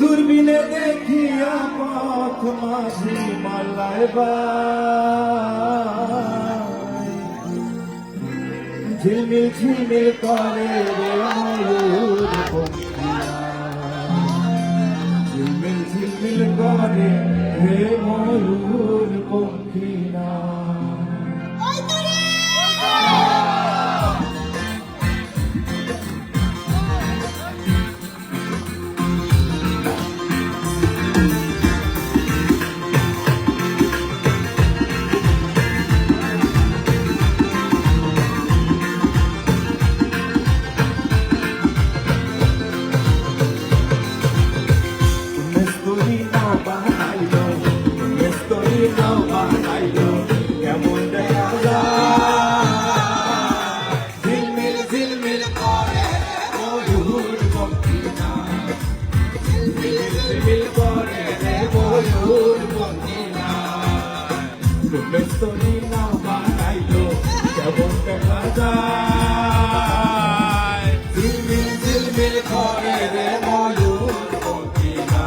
দূরবীনে দেখিয়া পথ মাঝি মালায় ঝিলমিল ঝিলমিল করে রে Nestorino বানাইলো কেমন দেখা যায় ঝিলমিল ঝিলমিল করে রে ময়ূর পঙ্খিনা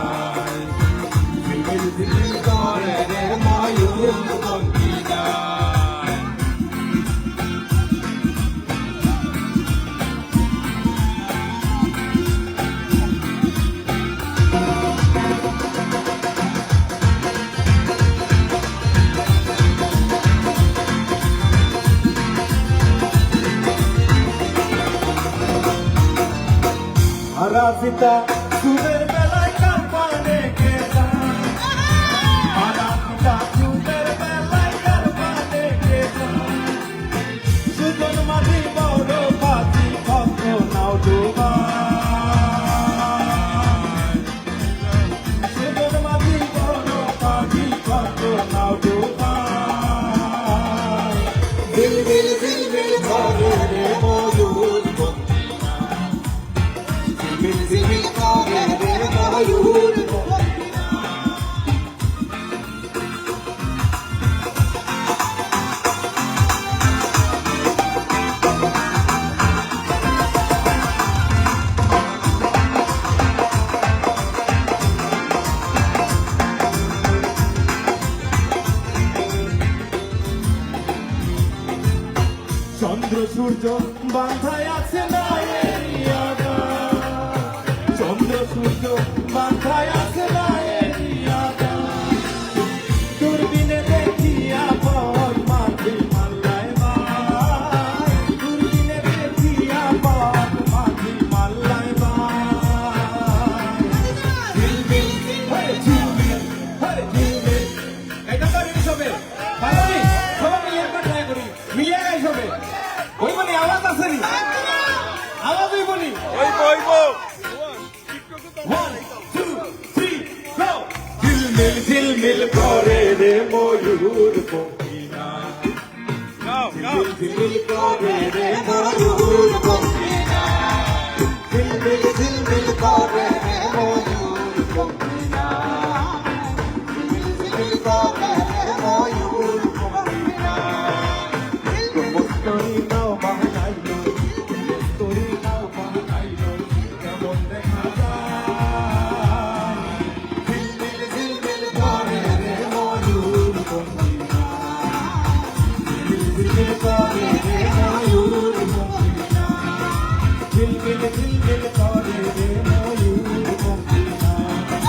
ঝিলমিল ঝিলমিল করে রে ময়ূর আরাফিতা সুদের বেলায় কাঁপানে কেতা আরাফিতা সুদের বেলায় কাঁপানে কেতা সুজন মাঝি বড় পাতি কত নাও ডুবাই সুজন মাঝি বড় পাতি কত নাও দিল চন্দ্র সূর্য বাঁধায় আছে না চন্দ্র সূর্য বান্ধায় ঝিলমিল করে রে ময়ূর গাও গাও ঝিলমিল করে রে